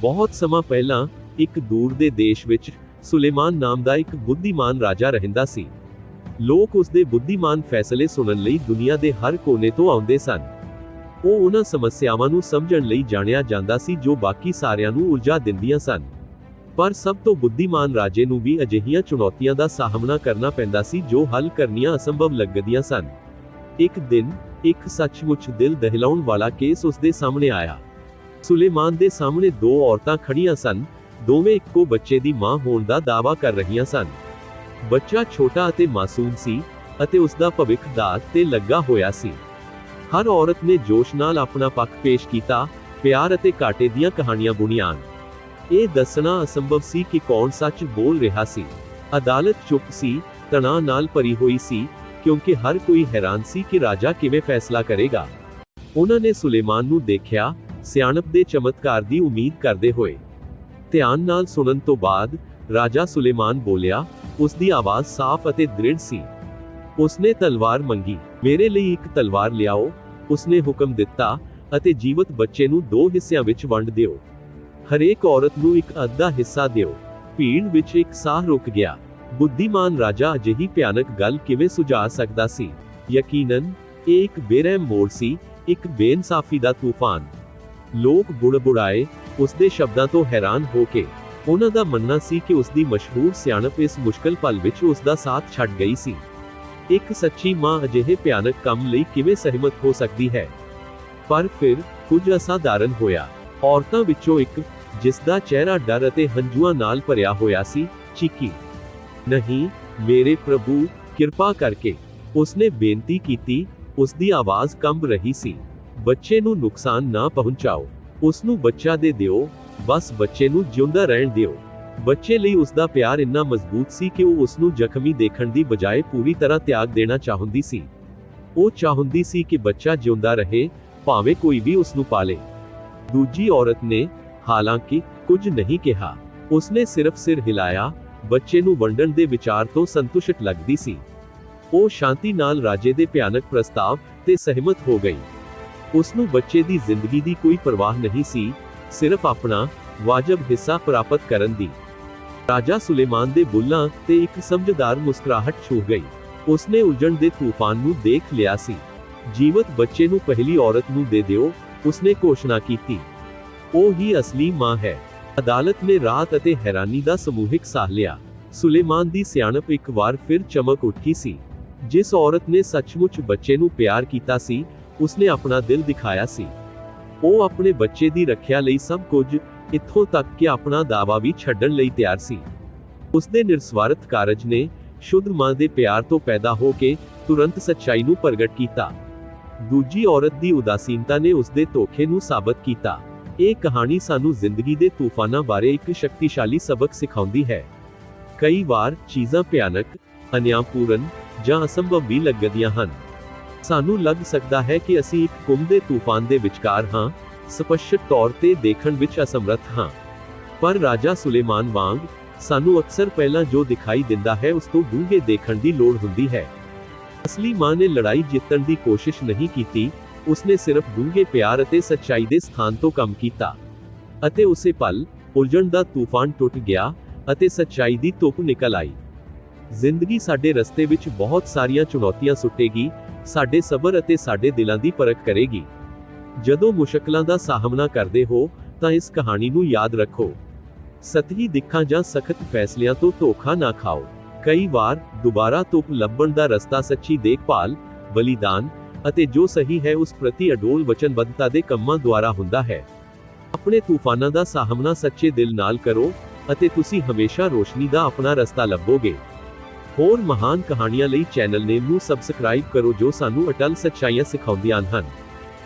ਬਹੁਤ ਸਮਾਂ ਪਹਿਲਾਂ ਇੱਕ ਦੂਰ ਦੇ ਦੇਸ਼ ਵਿੱਚ ਸੁਲੇਮਾਨ ਨਾਮ ਦਾ ਇੱਕ ਬੁੱਧੀਮਾਨ ਰਾਜਾ ਰਹਿੰਦਾ ਸੀ। ਲੋਕ ਉਸ ਦੇ ਬੁੱਧੀਮਾਨ ਫੈਸਲੇ ਸੁਣਨ ਲਈ ਦੁਨੀਆ ਦੇ ਹਰ ਕੋਨੇ ਤੋਂ ਆਉਂਦੇ ਸਨ। ਉਹ ਉਹਨਾਂ ਸਮੱਸਿਆਵਾਂ ਨੂੰ ਸਮਝਣ ਲਈ ਜਾਣਿਆ ਜਾਂਦਾ ਸੀ ਜੋ ਬਾਕੀ ਸਾਰਿਆਂ ਨੂੰ ਉਲਝਾ ਦਿੰਦੀਆਂ ਸਨ। ਪਰ ਸਭ ਤੋਂ ਬੁੱਧੀਮਾਨ ਰਾਜੇ ਨੂੰ ਵੀ ਅਜਿਹੀਆਂ ਚੁਣੌਤੀਆਂ ਦਾ ਸਾਹਮਣਾ ਕਰਨਾ ਪੈਂਦਾ ਸੀ ਜੋ ਹੱਲ ਕਰਨੀਆਂ ਅਸੰਭਵ ਲੱਗਦੀਆਂ ਸਨ। ਇੱਕ ਦਿਨ ਇੱਕ ਸੱਚਮੁੱਚ ਦਿਲ ਦਹਿਲਾਉਣ ਵਾਲਾ ਕੇਸ ਉਸ ਦੇ ਸਾਹਮਣੇ ਆਇਆ। ਸੁਲੇਮਾਨ ਦੇ ਸਾਹਮਣੇ ਦੋ ਔਰਤਾਂ ਖੜੀਆਂ ਸਨ। ਦੋਵੇਂ ਇੱਕੋ ਬੱਚੇ ਦੀ ਮਾਂ ਹੋਣ ਦਾ ਦਾਅਵਾ ਕਰ ਰਹੀਆਂ ਸਨ। ਬੱਚਾ ਛੋਟਾ ਅਤੇ ਮਾਸੂਮ ਸੀ ਅਤੇ ਉਸ ਦਾ ਭਵਿੱਖ ਦਾਤ ਤੇ ਲੱਗਾ ਹੋਇਆ ਸੀ। ਹਰ ਔਰਤ ਨੇ ਜੋਸ਼ ਨਾਲ ਆਪਣਾ ਪੱਖ ਪੇਸ਼ ਕੀਤਾ, ਪਿਆਰ ਅਤੇ ਘਾਟੇ ਦੀਆਂ ਕਹਾਣੀਆਂ ਬੁਣੀਆਂ। ਇਹ ਦੱਸਣਾ ਅਸੰਭਵ ਸੀ ਕਿ ਕੌਣ ਸੱਚ ਬੋਲ ਰਿਹਾ ਸੀ। ਅਦਾਲਤ ਚੁੱਪ ਸੀ, ਤਣਾਅ ਨਾਲ ਭਰੀ ਹੋਈ ਸੀ, ਕਿਉਂਕਿ ਹਰ ਕੋਈ ਹੈਰਾਨ ਸੀ ਕਿ ਰਾਜਾ ਕਿਵੇਂ ਫੈਸਲਾ ਕਰੇਗਾ। ਉਹਨਾਂ ਨੇ ਸੁਲੇਮਾਨ ਨੂੰ ਦੇਖਿਆ ਸਿਆਣਪ ਦੇ ਚਮਤਕਾਰ ਦੀ ਉਮੀਦ ਕਰਦੇ ਹੋਏ। ਧਿਆਨ ਨਾਲ ਸੁਣਨ ਤੋਂ ਬਾਅਦ, ਰਾਜਾ ਸੁਲੇਮਾਨ ਬੋਲਿਆ, ਉਸ ਦੀ ਆਵਾਜ਼ ਸਾਫ਼ ਅਤੇ ਦ੍ਰਿੜ ਸੀ। ਉਸਨੇ ਤਲਵਾਰ ਮੰਗੀ। ਮੇਰੇ ਲਈ ਇੱਕ ਤਲਵਾਰ ਲਿਆਓ। ਉਸਨੇ ਹੁਕਮ ਦਿੱਤਾ ਅਤੇ ਜੀਵਤ ਬੱਚੇ ਨੂੰ ਦੋ ਹਿੱਸਿਆਂ ਵਿੱਚ ਵੰਡ ਦਿਓ। ਹਰੇਕ ਔਰਤ ਨੂੰ ਇੱਕ ਅੱਧਾ ਹਿੱਸਾ ਦਿਓ। ਭੀੜ ਵਿੱਚ ਇੱਕ ਸਾਹ ਰੁਕ ਗਿਆ। ਬੁੱਧੀਮਾਨ ਰਾਜਾ ਅਜਿਹੀ ਭਿਆਨਕ ਗੱਲ ਕਿਵੇਂ ਸੁਝਾ ਸਕਦਾ ਸੀ? ਯਕੀਨਨ, ਇਹ ਇੱਕ ਬੇਰਹਿਮ ਮੋੜ ਸੀ, ਇੱਕ ਬੇਇਨਸਾਫੀ ਦਾ ਤੂਫਾਨ। ਲੋਕ ਬੁੜਬੁੜਾਏ ਉਸ ਦੇ ਸ਼ਬਦਾਂ ਤੋਂ ਹੈਰਾਨ ਹੋ ਕੇ, ਉਹਨਾਂ ਦਾ ਮੰਨਣਾ ਸੀ ਕਿ ਉਸ ਮਸ਼ਹੂਰ ਸਿਆਣਪ ਇਸ ਮੁਸ਼ਕਲ ਪਲ ਵਿੱਚ ਉਸ ਸਾਥ ਛੱਡ ਗਈ ਸੀ। ਇੱਕ ਸੱਚੀ ਮਾਂ ਅਜਿਹੇ ਭਿਆਨਕ ਕੰਮ ਲਈ ਕਿਵੇਂ ਸਹਿਮਤ ਹੋ ਸਕਦੀ ਹੈ? ਪਰ ਫਿਰ ਕੁਝ ਅਸਾਧਾਰਨ ਹੋਇਆ। ਔਰਤਾਂ ਵਿੱਚੋਂ ਇੱਕ, ਜਿਸ ਦਾ ਚਿਹਰਾ ਡਰ ਅਤੇ ਹੰਝੂਆਂ ਨਾਲ ਭਰਿਆ ਹੋਇਆ ਸੀ, ਚੀਕੀ। ਨਹੀਂ, ਮੇਰੇ ਪ੍ਰਭੂ, ਕਿਰਪਾ ਕਰਕੇ। ਉਸਨੇ ਬੇਨਤੀ ਕੀਤੀ ਉਸ ਦੀ ਆਵਾਜ਼ ਕੰਬ ਰਹੀ ਸੀ। ਬੱਚੇ ਨੂੰ ਨੁਕਸਾਨ ਨਾ ਪਹੁੰਚਾਓ। ਉਸ ਨੂੰ ਬੱਚਾ ਦੇ ਦਿਓ। ਬਸ ਬੱਚੇ ਨੂੰ ਜਿਉਂਦਾ ਰਹਿਣ ਦਿਓ। ਬੱਚੇ ਲਈ ਉਸ ਦਾ ਪਿਆਰ ਇੰਨਾ ਮਜ਼ਬੂਤ ਸੀ ਕਿ ਉਹ ਉਸ ਨੂੰ ਜ਼ਖਮੀ ਦੇਖਣ ਦੀ ਬਜਾਏ ਪੂਰੀ ਤਰ੍ਹਾਂ ਤਿਆਗ ਦੇਣਾ ਚਾਹੁੰਦੀ ਸੀ। ਉਹ ਚਾਹੁੰਦੀ ਸੀ ਕਿ ਬੱਚਾ ਜਿਉਂਦਾ ਰਹੇ, ਭਾਵੇਂ ਕੋਈ ਵੀ ਉਸ ਨੂੰ ਪਾਲੇ। ਦੂਜੀ ਔਰਤ ਨੇ, ਹਾਲਾਂਕਿ, ਕੁਝ ਨਹੀਂ ਕਿਹਾ। ਉਸਨੇ ਸਿਰਫ ਸਿਰ ਹਿਲਾਇਆ। ਬੱਚੇ ਨੂੰ ਵੰਡਣ ਦੇ ਵਿਚਾਰ ਤੋਂ ਸੰਤੁਸ਼ਟ ਲੱਗਦੀ ਸੀ। ਉਹ ਸ਼ਾਂਤੀ ਨਾਲ ਰਾਜੇ ਦੇ ਭਿਆਨਕ ਪ੍ਰਸਤਾਵ ਤੇ ਸਹਿਮਤ ਹੋ ਗਈ। ਉਸ ਨੂੰ ਬੱਚੇ ਦੀ ਜ਼ਿੰਦਗੀ ਦੀ ਕੋਈ ਪਰਵਾਹ ਨਹੀਂ ਸੀ, ਸਿਰਫ ਆਪਣਾ ਵਾਜਬ ਹਿੱਸਾ ਪ੍ਰਾਪਤ ਕਰਨ ਦੀ। ਰਾਜਾ ਸੁਲੇਮਾਨ ਦੇ ਬੁੱਲਾਂ ਤੇ ਇੱਕ ਸਮਝਦਾਰ ਮੁਸਕਰਾਹਟ ਛੂ ਗਈ। ਉਸਨੇ ਉਲਝਣ ਦੇ ਤੂਫਾਨ ਨੂੰ ਦੇਖ ਲਿਆ ਸੀ। ਜੀਵਤ ਬੱਚੇ ਨੂੰ ਪਹਿਲੀ ਔਰਤ ਨੂੰ ਦੇ ਦਿਓ, ਉਸਨੇ ਘੋਸ਼ਣਾ ਕੀਤੀ। ਉਹ ਹੀ ਅਸਲੀ ਮਾਂ ਹੈ। ਅਦਾਲਤ ਨੇ ਰਾਤ ਅਤੇ ਹੈਰਾਨੀ ਦਾ ਸਮੂਹਿਕ ਸਾਹ ਲਿਆ। ਸੁਲੇਮਾਨ ਦੀ ਸਿਆਣਪ ਇੱਕ ਵਾਰ ਫਿਰ ਚਮਕ ਉੱਠੀ ਸੀ। ਜਿਸ ਔਰਤ ਨੇ ਸੱਚਮੁੱਚ ਬੱਚੇ ਨੂੰ ਪਿਆਰ ਕੀਤਾ ਸੀ ਉਸਨੇ ਆਪਣਾ ਦਿਲ ਦਿਖਾਇਆ ਸੀ ਉਹ ਆਪਣੇ ਬੱਚੇ ਦੀ ਰੱਖਿਆ ਲਈ ਸਭ ਕੁਝ ਇੱਥੋਂ ਤੱਕ ਕਿ ਆਪਣਾ ਦਾਵਾ ਵੀ ਛੱਡਣ ਲਈ ਤਿਆਰ ਸੀ ਉਸਦੇ ਨਿਰਸਵਾਰਥ ਕਾਰਜ ਨੇ ਸ਼ੁੱਧ ਮਾਂ ਦੇ ਪਿਆਰ ਤੋਂ ਪੈਦਾ ਹੋ ਕੇ ਤੁਰੰਤ ਸੱਚਾਈ ਨੂੰ ਪ੍ਰਗਟ ਕੀਤਾ ਦੂਜੀ ਔਰਤ ਦੀ ਉਦਾਸੀਨਤਾ ਨੇ ਉਸਦੇ ਧੋਖੇ ਨੂੰ ਸਾਬਤ ਕੀਤਾ ਇਹ ਕਹਾਣੀ ਸਾਨੂੰ ਜ਼ਿੰਦਗੀ ਦੇ ਤੂਫਾਨਾਂ ਬਾਰੇ ਇੱਕ ਸ਼ਕਤੀਸ਼ਾਲੀ ਸਬਕ ਸਿਖਾਉਂਦੀ ਹੈ ਕਈ ਵਾਰ ਚੀਜ਼ਾਂ ਭਿਆਨਕ ਅਨਿਆਂਪੂਰਨ ਜਾਂ ਅਸੰਭਵ ਵੀ ਲੱਗਦੀਆਂ ਹਨ ਸਾਨੂੰ ਲੱਗ ਸਕਦਾ ਹੈ ਕਿ ਅਸੀਂ ਇੱਕ ਘੁੰਮਦੇ ਤੂਫਾਨ ਦੇ ਵਿਚਕਾਰ ਹਾਂ, ਸਪਸ਼ਟ ਤੌਰ ਤੇ ਦੇਖਣ ਵਿੱਚ ਅਸਮਰੱਥ ਹਾਂ। ਪਰ ਰਾਜਾ ਸੁਲੇਮਾਨ ਵਾਂਗ, ਸਾਨੂੰ ਅਕਸਰ ਪਹਿਲਾਂ ਜੋ ਦਿਖਾਈ ਦਿੰਦਾ ਹੈ ਉਸ ਤੋਂ ਡੂੰਘੇ ਦੇਖਣ ਦੀ ਲੋੜ ਹੁੰਦੀ ਹੈ। ਅਸਲੀ ਮਾਂ ਨੇ ਲੜਾਈ ਜਿੱਤਣ ਦੀ ਕੋਸ਼ਿਸ਼ ਨਹੀਂ ਕੀਤੀ, ਉਸਨੇ ਸਿਰਫ ਡੂੰਘੇ ਪਿਆਰ ਅਤੇ ਸੱਚਾਈ ਦੇ ਸਥਾਨ ਤੋਂ ਕੰਮ ਕੀਤਾ। ਅਤੇ ਉਸੇ ਪਲ, ਉਲਝਣ ਦਾ ਤੂਫਾਨ ਟੁੱਟ ਗਿਆ ਅਤੇ ਸੱਚਾਈ ਦੀ ਧੁੱਪ ਨਿਕਲ ਆਈ। ਜ਼ਿੰਦਗੀ ਸਾਡੇ ਰਸਤੇ ਵਿੱਚ ਬਹੁਤ ਸਾਰੀਆਂ ਚੁਣੌਤੀਆਂ ਸੁੱਟੇਗੀ ਸਾਡੇ ਸਬਰ ਅਤੇ ਸਾਡੇ ਦਿਲਾਂ ਦੀ ਪਰਖ ਕਰੇਗੀ। ਜਦੋਂ ਮੁਸ਼ਕਲਾਂ ਦਾ ਸਾਹਮਣਾ ਕਰਦੇ ਹੋ, ਤਾਂ ਇਸ ਕਹਾਣੀ ਨੂੰ ਯਾਦ ਰੱਖੋ। ਸਤਹੀ ਦਿੱਖਾਂ ਜਾਂ ਸਖਤ ਫੈਸਲਿਆਂ ਤੋਂ ਧੋਖਾ ਨਾ ਖਾਓ। ਕਈ ਵਾਰ ਦੁਬਾਰਾ ਧੁੱਪ ਲੱਭਣ ਦਾ ਰਸਤਾ ਸੱਚੀ ਦੇਖਭਾਲ, ਬਲੀਦਾਨ ਅਤੇ ਜੋ ਸਹੀ ਹੈ ਉਸ ਪ੍ਰਤੀ ਅਡੋਲ ਵਚਨਬੱਧਤਾ ਦੇ ਕੰਮਾਂ ਦੁਆਰਾ ਹੁੰਦਾ ਹੈ। ਆਪਣੇ ਤੂਫਾਨਾਂ ਦਾ ਸਾਹਮਣਾ ਸੱਚੇ ਦਿਲ ਨਾਲ ਕਰੋ ਅਤੇ ਤੁਸੀਂ ਹਮੇਸ਼ਾ ਰੋਸ਼ਨੀ ਦਾ ਆਪਣਾ ਰਸਤਾ ਲੱਭੋਗੇ। ਹੋਰ ਮਹਾਨ ਕਹਾਣੀਆਂ ਲਈ ਚੈਨਲ ਨੇਮ ਨੂੰ ਸਬਸਕ੍ਰਾਈਬ ਕਰੋ ਜੋ ਸਾਨੂੰ ਅਟਲ ਸੱਚਾਈਆਂ ਸਿਖਾਉਂਦੀਆਂ ਹਨ।